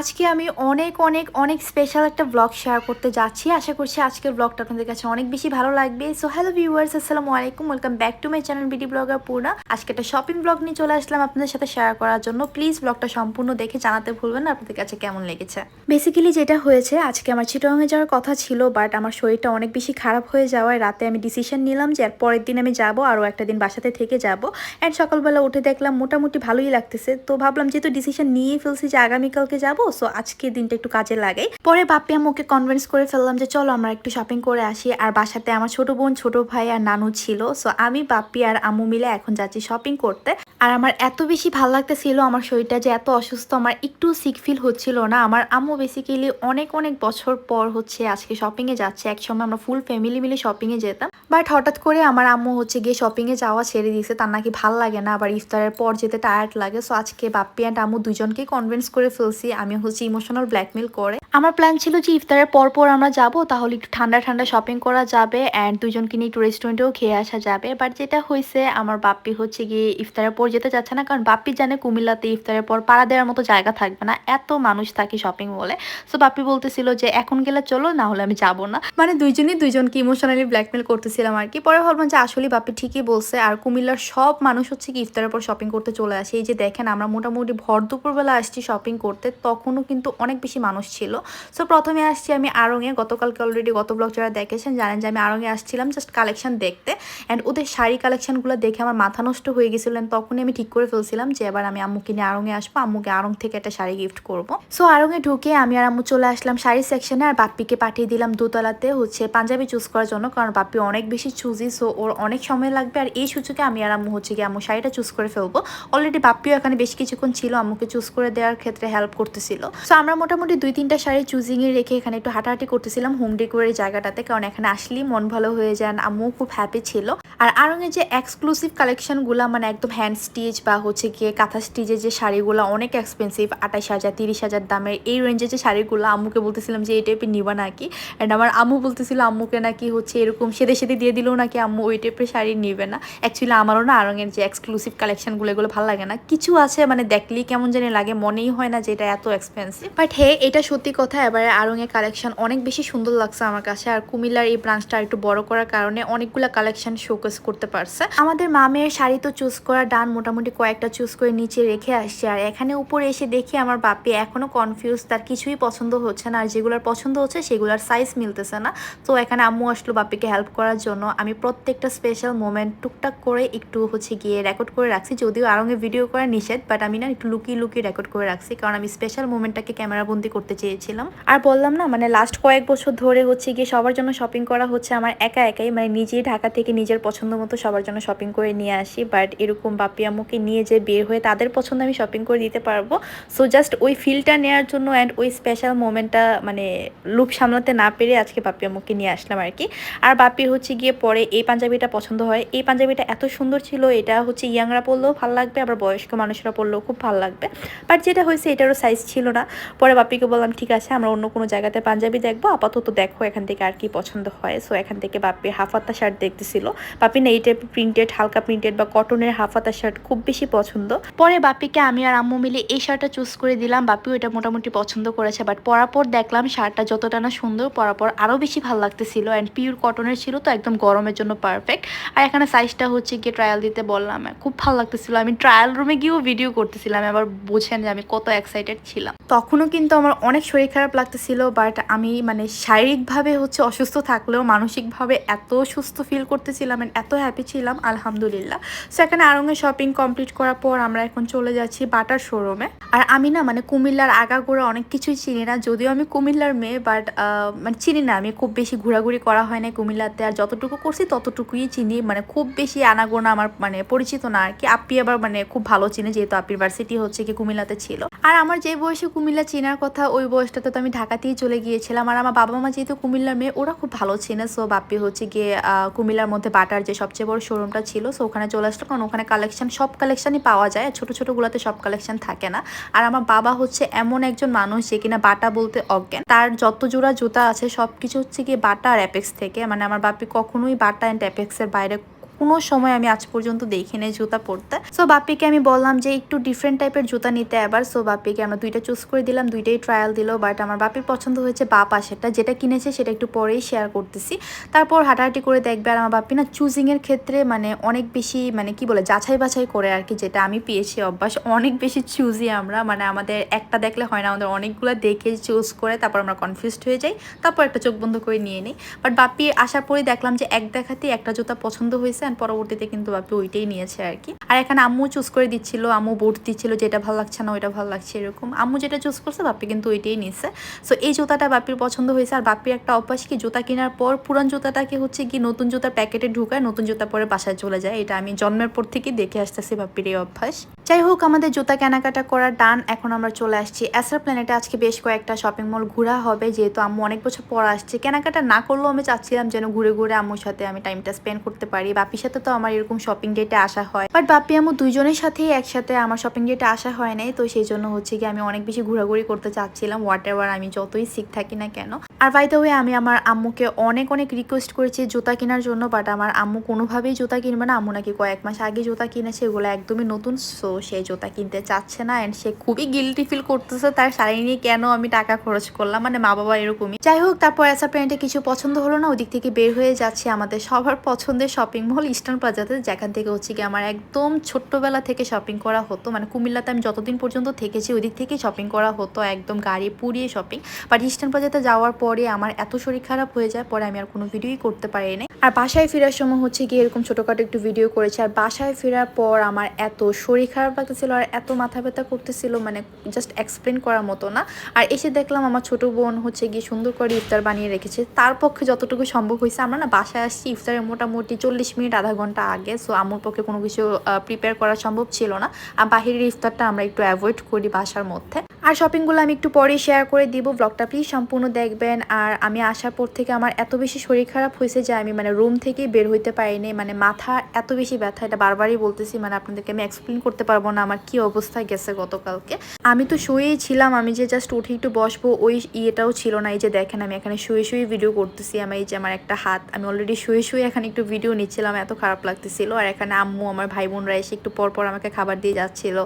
আজকে আমি অনেক অনেক অনেক স্পেশাল একটা ব্লগ শেয়ার করতে যাচ্ছি। আশা করছি আজকের ব্লগটা আপনাদের কাছে অনেক বেশি ভালো লাগবে। সো হ্যালো ভিউয়ার্স আসসালামু আলাইকুম। Welcome back to my channel BD blogger Purna আজকে একটা শপিং ব্লগ নিয়ে চলে আসলাম আপনাদের সাথে শেয়ার করার জন্য। প্লিজ ব্লগটা সম্পূর্ণ দেখে জানাতে ভুলবেন না, আপনাদের কাছে কেমন লেগেছে? বেসিক্যালি যেটা হয়েছে, আজকে আমার চিটংয়ে যাওয়ার কথা ছিল বাট আমার শরীরটা অনেক বেশি খারাপ হয়ে যাওয়ায় রাতে আমি ডিসিশন নিলাম যে আর পরের দিন আমি যাব, আরও একটা দিন বাসাতে থেকে যাব। অ্যান্ড সকালবেলা উঠে দেখলাম মোটামুটি ভালোই লাগতেছে। তো ভাবলাম যেহেতু ডিসিশন নিয়ে ফেলছি যে আগামীকালকে যাব সো আজকে দিনটা একটু কাজে লাগাই পরে বাপ্পি আম্মুকে কনভিন্স করে ফেললাম যে, চলো আমরা একটু শপিং করে আসি। আর বাসাতে আমার ছোট বোন, ছোট ভাই আর নানু ছিল সো আমি, বাপ্পি আর আম্মু মিলে এখন যাচ্ছি শপিং করতে। আর আমার এত বেশি ভালো লাগতেছিল আমার শরীরটা যে, এত অসুস্থ, আমার একটু সিক ফিল হচ্ছিল না। আমার আম্মু বেসিক্যালি অনেক অনেক বছর পর হচ্ছে আজকে শপিংয়ে যাচ্ছে। একসময় আমরা ফুল ফ্যামিলি মিলে শপিংয়ে যেতাম। বাট হঠাৎ করে আমার আম্মু হচ্ছে গিয়ে শপিংয়ে যাওয়া ছেড়ে দিয়েছে। তার নাকি ভালো লাগে না, আবার ইফতারের পর যেতে টায়ার্ড লাগে। সো আজকে বাপ্পি অ্যান্ড আম্মু দুজনকেই কনভিন্স করে ফেলছি, আমি হচ্ছে ইমোশনাল ব্ল্যাকমেল করে আমার প্ল্যান ছিল যে ইফতারের পর পর আমরা যাব, তাহলে একটু ঠান্ডা ঠান্ডা শপিং করা যাবে অ্যান্ড দুজনকে নিয়ে একটু রেস্টুরেন্টেও খেয়ে আসা যাবে। বাট যেটা হয়েছে, আমার বাপ্পি হচ্ছে গিয়ে ইফতারের পর যেতে চাচ্ছে না, কারণ বাপ্পি জানে কুমিল্লাতে ইফতারের পর পাড়া দেওয়ার মতো জায়গা থাকবে না, এত মানুষ থাকে শপিং মলে সো বাপ্পি বলতেছিল যে, এখন গেলে চলো না হলে আমি যাব না। মানে দুইজনই দুইজনকে ইমোশনালি ব্ল্যাকমেল করতেছিলাম আর কি। পরে ভাবলাম যে আসলে বাপ্পি ঠিকই বলছে। আর কুমিল্লার সব মানুষ হচ্ছে কি ইফতারের পর শপিং করতে চলে আসে। এই যে দেখেন, আমরা মোটামুটি ভর দুপুরবেলা আসছি শপিং করতে, তখনও কিন্তু অনেক বেশি মানুষ ছিল। সো প্রথমে আসছি আমি আড়ংয়ে গতকালকে অলরেডি গত ব্লগ যারা দেখেছেন, জানেন যে আমি আড়ংয়ে আসছিলাম জাস্ট কালেকশন দেখতে। অ্যান্ড ওদের শাড়ি কালেকশনগুলো দেখে আমার মাথা নষ্ট হয়ে গেছিল তখনই আমি ঠিক করে ফেলছিলাম যে এবার আমি আম্মুকে নিয়ে আড়ংয়ে আসব। আম্মুকে আড়ং থেকে একটা শাড়ি গিফট করব। সো আড়ংয়ে ঢুকে আমি আর আম্মু চলে আসলাম শাড়ি সেকশনে আর বাপ্পিকে পাঠিয়ে দিলাম দোতলাতে হচ্ছে পাঞ্জাবি চুজ করার জন্য, কারণ বাপ্পি অনেক বেশি চুজি সো ওর অনেক সময় লাগবে। আর এই সুযোগে আমি আর আম্মু হচ্ছে গিয়ে আম্মু শাড়িটা চুজ করে ফেলব। অলরেডি বাপ্পিও এখানে বেশ কিছুক্ষণ ছিল আম্মুকে চুজ করে দেওয়ার ক্ষেত্রে হেল্প করতেছিল। সো আমরা মোটামুটি দুই তিনটা চুজিংয়ে রেখে এখানে একটু হাঁটাহাঁটি করতেছিলাম হোম ডেকোরের জায়গাটাতে, কারণ এখানে আসলেই মন ভালো হয়ে যান আম্মু খুব হ্যাপি ছিল। আর আরঙের যে এক্সক্লুসিভ কালেকশনগুলো মানে একদম হ্যান্ড স্টিচ বা হচ্ছে গিয়ে কাঁথা স্টিচের যে শাড়িগুলো, অনেক এক্সপেন্সিভ আঠাশ হাজার, তিরিশ হাজার দামের, এই রেঞ্জের যে শাড়িগুলো আম্মুকে বলতেছিলাম যে, এই টাইপের নিবা নাকি? অ্যান্ড আমার আম্মু বলতেছিল, আম্মুকে নাকি হচ্ছে এরকম সেদে সেদে দিয়ে দিলেও নাকি আম্মু ওই টাইপের শাড়ি নিবে না। অ্যাকচুয়ালি আমারও না আরঙের যে এক্সক্লুসিভ কালেকশনগুলো এগুলো ভালো লাগে না। কিছু আছে মানে দেখলেই কেমন জানি লাগে, মনেই হয় না যে এটা এত এক্সপেন্সিভ বাট হে এটা সত্যি কথা, এবারে আরঙের কালেকশন অনেক বেশি সুন্দর লাগছে আমার কাছে। আর কুমিল্লার এই ব্রাঞ্চটা একটু বড় করার কারণে অনেকগুলো কালেকশন শোকেস করতে পারছে। আমাদের মামের শাড়ি তো চুজ করা ডান মোটামুটি কয়েকটা চুজ করে নিচে রেখে আসছে। আর এখানে উপরে এসে দেখি আমার বাপি এখনও কনফিউজ তার কিছুই পছন্দ হচ্ছে না। আর যেগুলোর পছন্দ হচ্ছে, সেগুলোর সাইজ মিলতেছে না। তো এখানে আম্মু আসলো বাপিকে হেল্প করার জন্য। আমি প্রত্যেকটা স্পেশাল মোমেন্ট টুকটাক করে একটু হচ্ছে গিয়ে রেকর্ড করে রাখছি। যদিও আরঙে ভিডিও করা নিষেধ বাট আমি না একটু লুকিয়ে লুকিয়ে রেকর্ড করে রাখছি। কারণ আমি স্পেশাল মোমেন্টটাকে ক্যামেরা বন্দি করতে চেয়েছিলাম আর বললাম না মানে লাস্ট কয়েক বছর ধরে হচ্ছে গিয়ে সবার জন্য শপিং করা হচ্ছে আমার একা একাই মানে নিজেই ঢাকা থেকে নিজের পছন্দ মতো সবার জন্য শপিং করে নিয়ে আসি। বাট এরকম বাপি আম্মুকে নিয়ে যে বের হয়ে তাদের পছন্দ আমি শপিং করে দিতে পারব। সো জাস্ট ওই ফিলটা নেওয়ার জন্য অ্যান্ড ওই স্পেশাল মোমেন্টটা মানে লুক সামলাতে না পেরে আজকে বাপি আম্মুকে নিয়ে আসলাম আর কি। আর বাপির হচ্ছে গিয়ে পরে এই পাঞ্জাবিটা পছন্দ হয়। এই পাঞ্জাবিটা এত সুন্দর ছিল, এটা হচ্ছে ইয়াংরা পরলেও ভালো লাগবে, আবার বয়স্ক মানুষরা পরলেও খুব ভালো লাগবে। বাট যেটা হয়েছে এটারও সাইজ ছিল না। পরে বাপিকে বললাম, ঠিক আছে আমরা অন্য কোনো জায়গাতে পাঞ্জাবি দেখব। আপাতত দেখো এখান থেকে আর কি পছন্দ হয়। সো এখান থেকে বাপির হাফাতা শার্ট দেখতেছিল। বাপি না এই টাইপের প্রিন্টেড হালকা প্রিন্টেড বা কটনের হাফাতা শার্ট খুব বেশি পছন্দ। পরে বাপিকে আমি আর আম্মু মিলে এই শার্টটা চুজ করে দিলাম। বাপিও এটা মোটামুটি পছন্দ করেছে বাট পরার পর দেখলাম শার্টটা যতটা না সুন্দর পরার পর আরও বেশি ভালো লাগতেছিল। অ্যান্ড পিওর কটনের ছিল তো একদম গরমের জন্য পারফেক্ট আর এখানে সাইজটা হচ্ছে গিয়ে ট্রায়াল দিতে বললাম। খুব ভালো লাগতেছিল। আমি ট্রায়াল রুমে গিয়েও ভিডিও করতেছিলাম, এবার বুঝেন যে আমি কত এক্সাইটেড ছিলাম। তখনও কিন্তু আমার অনেক শরীর খারাপ লাগতেছিল বাট আমি মানে শারীরিকভাবে হচ্ছে অসুস্থ থাকলেও মানসিকভাবে এত সুস্থ ফিল করতেছিলাম and এত হ্যাপি ছিলাম, আলহামদুলিল্লাহ। সো এখানে আরঙে শপিং কমপ্লিট করার পর আমরা এখন চলে যাচ্ছি বাটার শোরুমে আর আমি না মানে কুমিল্লার আগাগোড়া অনেক কিছুই চিনি না, যদিও আমি কুমিল্লার মেয়ে বাট মানে চিনি না আমি, খুব বেশি ঘোরাঘুরি করা হয় না কুমিল্লাতে, আর যতটুকু করছি ততটুকুই চিনি মানে খুব বেশি আনাগোনা আমার মানে পরিচিত না আর কি। আপি আবার মানে খুব ভালো চিনে, যেহেতু আপির ভার্সিটি হচ্ছে কি কুমিল্লাতে ছিল। আর আমার যে বয়সে কুমিল্লা চেনার কথা, ওই বয়সটাতে তো আমি ঢাকাতেই চলে গিয়েছিলাম। আর আমার বাবা মা যেহেতু কুমিল্লার মেয়ে, ওরা খুব ভালো চেনে। সো বাপ্পি হচ্ছে গিয়ে কুমিল্লার মধ্যে বাটার যে সবচেয়ে বড় শোরুমটা ছিল সো ওখানে চলে আসলো। কারণ ওখানে কালেকশন সব কালেকশনই পাওয়া যায়। ছোট ছোটগুলোতে সব কালেকশন থাকে না। আর আমার বাবা হচ্ছে এমন একজন মানুষ যে কিনা বাটা বলতে অজ্ঞান। তার যত জোড়া জুতা আছে সব কিছু হচ্ছে গিয়ে বাটা আর অ্যাপেক্স থেকে। মানে আমার বাপি কখনোই বাটা অ্যান্ড অ্যাপেক্সের বাইরে কোনো সময় আমি আজ পর্যন্ত দেখিনি জুতা পরতে। সো বাপ্পিকে আমি বললাম যে একটু ডিফারেন্ট টাইপের জুতা নিতে এবার সো বাপ্পিকে আমরা দুইটা চুজ করে দিলাম, দুইটাই ট্রায়াল দিল বাট আমার বাপির পছন্দ হয়েছে বা পাশেরটা। যেটা কিনেছে সেটা একটু পরেই শেয়ার করতেছি। তারপর হাঁটাহাঁটি করে দেখবে আর আমার বাপ্পি না চুজিংয়ের ক্ষেত্রে মানে অনেক বেশি মানে কি বলে যাচাই বাছাই করে আর কি, যেটা আমি পেয়েছি অভ্যাস। অনেক বেশি চুজি আমরা মানে আমাদের একটা দেখলে হয় না, আমাদের অনেকগুলো দেখে চুজ করে তারপর আমরা কনফিউজড হয়ে যাই, তারপর একটা চোখ বন্ধ করে নিয়ে নিই। বাট বাপ্পি আসার পরে দেখলাম যে এক দেখাতেই একটা জুতা পছন্দ হয়েছে অ্যান্ড পরবর্তীতে কিন্তু বাপ্পি ওইটাই নিয়েছে আর কি আর এখানে আম্মু চুজ করে দিচ্ছিল, আম্মু বোর্ড দিচ্ছিল যেটা ভালো লাগছে না, ওইটা ভালো লাগছে, এরকম। আম্মু যেটা চুজ করছে, বাপ্পি কিন্তু ওইটাই নিয়েছে সো এই জুতাটা বাপ্পির পছন্দ হয়েছে। আর বাপ্পির একটা অভ্যাস কি, জুতা কেনার পর পুরান জুতাটাকে হচ্ছে কি নতুন জুতার প্যাকেটে ঢুকায়, নতুন জুতা পরে বাসায় চলে যায়। এটা আমি জন্মের পর থেকেই দেখে আসতেছি বাপ্পির এই অভ্যাস। যাই হোক, আমাদের জুতা কেনাকাটা করার ডান, এখন আমরা চলে আসছি অ্যাসার প্ল্যানেটে আজকে বেশ কয়েকটা শপিং মল ঘোরা হবে, যেহেতু আম্মু অনেক বছর পর আসছে। কেনাকাটা না করলেও আমি চাচ্ছিলাম যেন ঘুরে ঘুরে আম্মুর সাথে আমি টাইমটা স্পেন্ড করতে পারি। বাপির সাথে তো আমার এরকম শপিং ডেটে আসা হয়। বাট বাপি আম্মু দুইজনের সাথেই একসাথে আমার শপিং ডেটে আসা হয় নাই, তো সেই জন্য হচ্ছে কি আমি অনেক বেশি ঘোরাঘুরি করতে চাচ্ছিলাম হোয়াট এভার আমি যতই শিখ থাকি না কেন। আর বাই ওয়ে আমি আমার আম্মুকে অনেক অনেক রিকোয়েস্ট করেছি জুতা কেনার জন্য বাট আমার আম্মু কোনোভাবেই জুতা কিনবে না। আম্মু নাকি কয়েক মাস আগে জুতা কিনেছে, এগুলো একদমই নতুন সো সে জুতা কিনতে চাচ্ছে না অ্যান্ড সে খুবই গিলটি ফিল করতেছে তার শাড়ি নিয়ে কেন আমি টাকা খরচ করলাম মানে মা বাবা এরকমই। যাই হোক, তারপর অ্যাসা প্যান্টে কিছু পছন্দ হলো না, ওদিক থেকে বের হয়ে যাচ্ছে আমাদের সবার পছন্দের শপিং মল ইস্টার্ন প্লাজাতে যেখান থেকে হচ্ছে কি আমার একদম ছোট্টবেলা থেকে শপিং করা হতো মানে কুমিল্লাতে আমি যতদিন পর্যন্ত থেকেছি ওই দিক থেকেই শপিং করা হতো, একদম গাড়ি পুড়িয়ে শপিং বাট ইস্টার্ন প্লাজাতে যাওয়ার পরে আমার এত শরীর খারাপ হয়ে যায়, পরে আমি আর কোনো ভিডিওই করতে পারিনি। আর বাসায় ফেরার সময় হচ্ছে কি এরকম ছোটোখাটো একটু ভিডিও করেছি। আর বাসায় ফেরার পর আমার এত শরীর খারাপ লাগতেছিল আর এত মাথা ব্যথা করতেছিল মানে জাস্ট এক্সপ্লেন করার মতো না। আর এসে দেখলাম আমার ছোট বোন হচ্ছে গিয়ে সুন্দর করে ইফতার বানিয়ে রেখেছে। তার পক্ষে যতটুকু সম্ভব হয়েছে, আমরা না বাসায় আসছি, ইফতারের মোটামুটি চল্লিশ মিনিট, আধা ঘণ্টা আগে। সো আমার পক্ষে কোনো কিছু প্রিপেয়ার করা সম্ভব ছিল না। আর বাহিরের ইফতারটা আমরা একটু অ্যাভয়েড করি বাসার মধ্যে। আর শপিংগুলো আমি একটু পরে শেয়ার করে দিব। ব্লগটা প্লিজ সম্পূর্ণ দেখবেন। আর আমি আসার পর থেকে আমার এত বেশি শরীর খারাপ হয়েছে যে আমি মানে রুম থেকেই বের হইতে পারিনি। মানে মাথা এত বেশি ব্যথা, এটা বারবারই বলতেছি মানে আপনাদেরকে আমি এক্সপ্লেন করতে পারব না আমার কি অবস্থায় গেছে গতকালকে। আমি তো শুয়েই ছিলাম, আমি যে জাস্ট উঠে একটু বসবো, ওই ইয়েটাও ছিল না। এই যে দেখেন, আমি এখানে শুয়ে শুয়ে ভিডিও করতেছি। আমি এই যে আমার একটা হাত, আমি অলরেডি শুয়ে শুয়ে এখানে একটু ভিডিও নিচ্ছিলাম, এত খারাপ লাগতেছিল। আর এখানে আম্মু, আমার ভাই বোনরা এসে একটু পর পর আমাকে খাবার দিয়ে যাচ্ছিল।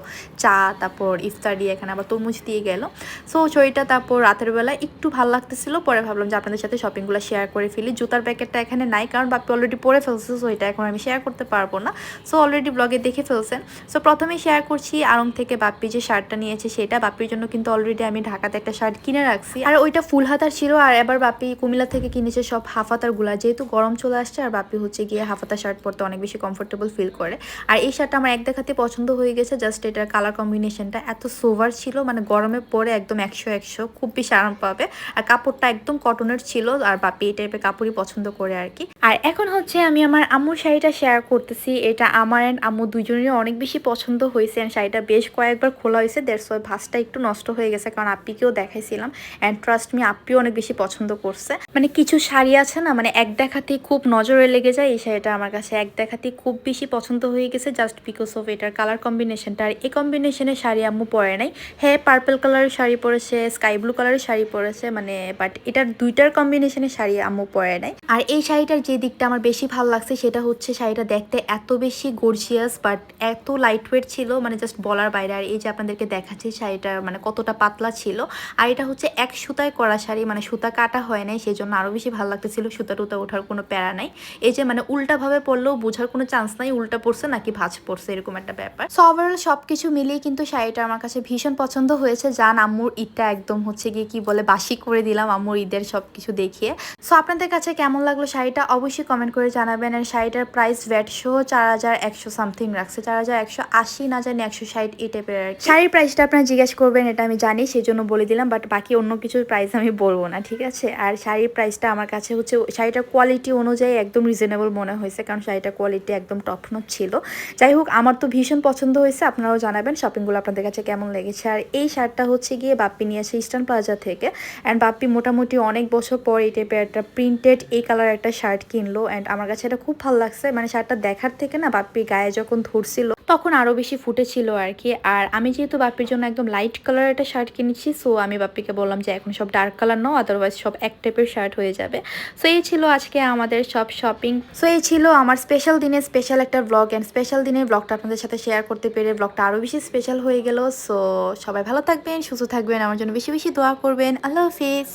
চা, তারপর ইফতারি এখানে আবার তরমুজ দিয়ে গেল। সো শরীরটা তারপর রাতের বেলা একটু ভালো লাগতেছিল। পরে ভাবলাম যে আপনাদের সাথে শপিংগুলো শেয়ার করে ফেলি। জুতার প্যাকেটটা এখানে নাই, কারণ বাপি অলরেডি পরে ফেলছে সো এটা এখন আমি শেয়ার করতে পারব না। সো অলরেডি ব্লগে দেখে ফেলছেন। সো প্রথমেই শেয়ার করছি আরং থেকে বাপ্পি যে শার্টটা নিয়েছে সেটা। বাপ্পির জন্য কিন্তু অলরেডি আমি ঢাকাতে একটা শার্ট কিনে রাখছি। আর ওইটা ফুল হাতার ছিল, আর এবার বাপি কুমিল্লা থেকে কিনেছে সব হাফ হাতারগুলা। যেহেতু গরম চলে আসছে, আর বাপি হচ্ছে গিয়ে হাফ হাতার শার্ট পরতে অনেক বেশি কমফোর্টেবল ফিল করে। আর এই শার্টটা আমার এক দেখাতে পছন্দ হয়ে গেছে জাস্ট এটার কালার কম্বিনেশনটা এত সোভার ছিল মানে গরমে পরে একদম একশো একশো, খুব বেশি আরাম পাবে। আর কাপড়টা একদম কটনের ছিল, আর বাপি এই টাইপের কাপড়ই পছন্দ করে আর কি। আর এখন হচ্ছে আমি আমার আম্মুর শাড়িটা শেয়ার করতেছি। এটা আমার অ্যান্ড আম্মু দুজনেরই অনেক বেশি পছন্দ হয়েছে অ্যান্ড শাড়িটা বেশ কয়েকবার খোলা হয়েছে দেড়শো ভাসটা একটু নষ্ট হয়ে গেছে, কারণ আপ্পিকেও দেখাইছিলাম। অ্যান্ড ট্রাস্ট মি আপ্পিও অনেক বেশি পছন্দ করছে। মানে কিছু শাড়ি আছে না মানে এক দেখাতেই খুব নজরে লেগে যায়, এই শাড়িটা আমার কাছে এক দেখাতেই খুব বেশি পছন্দ হয়ে গেছে জাস্ট বিকজ অফ এটার কালার কম্বিনেশনটা আর এই কম্বিনেশনের শাড়ি আম্মু পরে নাই। হ্যাঁ পার্পল কালারের শাড়ি পরেছে স্কাই ব্লু কালারের শাড়ি পরেছে মানে বাট এটার দুইটার কম্বিনেশনের শাড়ি আম্মু পরে নাই। আর এই শাড়িটার যে দিকটা আমার বেশি ভালো লাগছে, সেটা হচ্ছে শাড়িটা দেখতে এত বেশি গর্জিয়াস বাট এত লাইট ওয়েট ছিল মানে জাস্ট বলার বাইরে। আর এই যে আপনাদেরকে দেখাচ্ছি, শাড়িটা মানে কতটা পাতলা ছিল। আর এটা হচ্ছে এক সুতায় করা শাড়ি মানে সুতা কাটা হয় নাই সেই জন্য আরও বেশি ভালো লাগতেছিল, সুতা টুতা ওঠার কোনো প্যারা নাই। এই যে মানে উল্টাভাবে পড়লেও বোঝার কোনো চান্স নাই, উল্টা পড়ছে নাকি ভাঁজ পড়ছে এরকম একটা ব্যাপার। সো ওভারঅল সব কিছু মিলিয়ে কিন্তু শাড়িটা আমার কাছে ভীষণ পছন্দ হয়েছে। যান, আম্মুর ঈদটা একদম হচ্ছে গিয়ে কি বলে, বাসি করে দিলাম আম্মুর ঈদের সব কিছু দেখিয়ে। সো আপনাদের কাছে কেমন লাগল শাড়িটা? অবশ্যই কমেন্ট করে জানাবেন। আর শাড়িটার প্রাইস ভ্যাট সহ চার হাজার একশো সামথিং রাখছে। চার হাজার একশো আশি না জানি একশো ষাট এই টাইপের আর শাড়ির প্রাইসটা আপনারা জিজ্ঞেস করবেন, এটা আমি জানি সেই জন্য বলে দিলাম। বাট বাকি অন্য কিছুর প্রাইস আমি বলব না, ঠিক আছে? আর শাড়ির প্রাইসটা আমার কাছে হচ্ছে, শাড়িটার কোয়ালিটি অনুযায়ী একদম রিজনেবল মনে হয়েছে। কারণ শাড়িটার কোয়ালিটি একদম টপনচ ছিল। যাই হোক, আমার তো ভীষণ পছন্দ হয়েছে। আপনারাও জানাবেন শপিংগুলো আপনাদের কাছে কেমন লেগেছে। আর এই শার্টটা হচ্ছে গিয়ে বাপ্পি নিয়ে আসে ইস্টার্ন প্লাজা থেকে। অ্যান্ড বাপ্পি মোটামুটি অনেক বছর পর এই টাইপের একটা প্রিন্টেড এই কালার একটা শার্ট কিনলো। অ্যান্ড আমার কাছে এটা খুব ভালো লাগছে। মানে শার্টটা দেখার থেকে না বাপ্পি গায়ে যখন ধরছিল তখন আরও বেশি ফুটেছিল আর কি আর আমি যেহেতু বাপ্পির জন্য একদম লাইট কালার একটা শার্ট কিনেছি সো আমি বাপ্পিকে বললাম যে এখন সব ডার্ক কালার নাও আদারওয়াইজ সব এক টাইপের শার্ট হয়ে যাবে। সো এই ছিল আজকে আমাদের সব শপিং সো এই ছিল আমার স্পেশাল দিনে স্পেশাল একটা ব্লগ অ্যান্ড স্পেশাল দিনের ব্লগটা আপনাদের সাথে শেয়ার করতে পেরে ব্লগটা আরও বেশি স্পেশাল হয়ে গেল। সো সবাই ভালো থাকবেন, সুস্থ থাকবেন, আমার জন্য বেশি বেশি দোয়া করবেন। আল্লাহ হাফিজ।